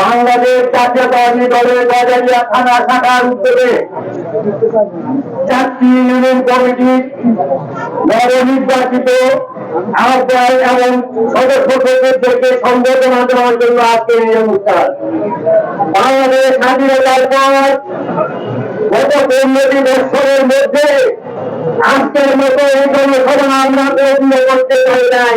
বাংলাদেশ জাতীয়তাবাদী দলের গজারিয়া থানা শাখার উদ্যোগে চারটি ইউনিয়ন কমিটির নবনির্বাচিত আহ্বায়ক এবং সদস্য সদস্যদেরকে সম্বোধনা দেওয়ার জন্য আজকের এই অনুষ্ঠান। বাংলাদেশ স্বাধীনতার পর গত পনেরোটি বছরের মধ্যে আজকের মতো এই জনসভা আমরা করতে পারি নাই।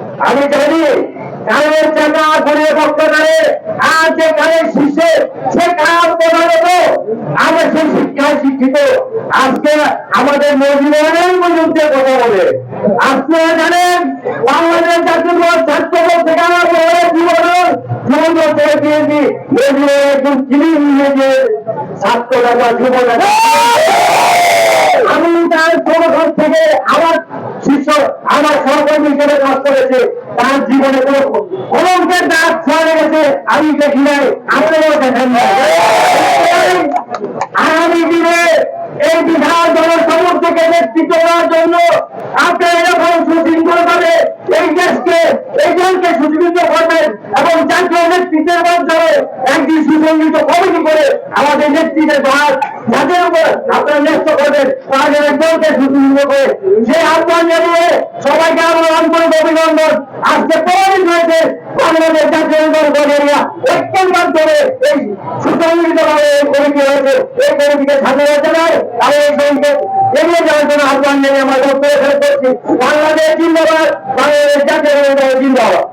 আমি জানি কালের চাকা ঘুরিয়ে বক্তব্যে আর যে কালের শীর্ষে সে কাল প্রধানত আমরা সেই শিক্ষায় শিক্ষিত। আজকে আমাদের মজুরের বিরুদ্ধে কথা বলে। আপনারা জানেন, বাংলাদেশ জাতীয় ছাত্র থেকে আমার জীবনের জীবন থেকে দিয়েছি মজুরের একজন চিনি নিয়ে যে ছাত্র জীবন আমি তার সংগঠন থেকে আমার কাজ করেছে, তার জীবনে কোন দাগ ছড়ে গেছে আমি দেখি নাই, আপনারাও দেখেন আগামী দিনে এই বিধান দলের সমর্থকে নেতৃত্ব দেওয়ার জন্য আপনারা সুশৃঙ্খল করবেন করে যাদের উপর করে সবাইকে আজকে প্রমাণিত হয়েছে বাংলাদেশ জাতীয় গড়িয়া ঐক্যের মাধ্যমে এই সুসংগঠিত কমিটি হয়েছে। এই কমিটিকে সাধনা জানাই আমি এই কমিটিকে এগিয়ে যাওয়ার জন্য আহ্বান জানিয়ে আমার করছি। বাংলাদেশ জিন্দাবাদ, বাংলাদেশ জাতীয় জিন্দাবাদ।